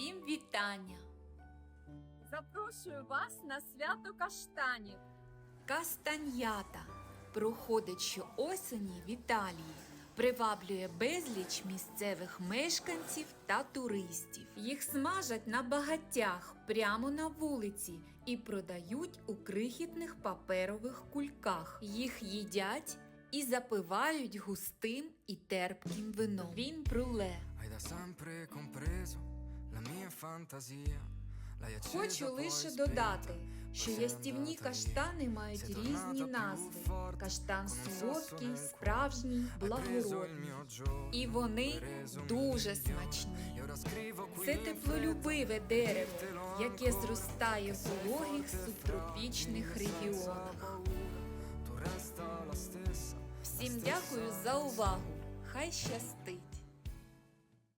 Усім вітання! Запрошую вас на свято каштанів. Кастаньята проходить щоосені в Італії, приваблює безліч місцевих мешканців та туристів. Їх смажать на багаттях прямо на вулиці і продають у крихітних паперових кульках. Їх їдять і запивають густим і терпким вином. Він бруле. Хочу лише додати, що ястівні каштани мають різні назви: каштан солодкий, справжній, благородний. І вони дуже смачні. Це теплолюбиве дерево, яке зростає в вологих субтропічних регіонах. Всім дякую за увагу! Хай щастить!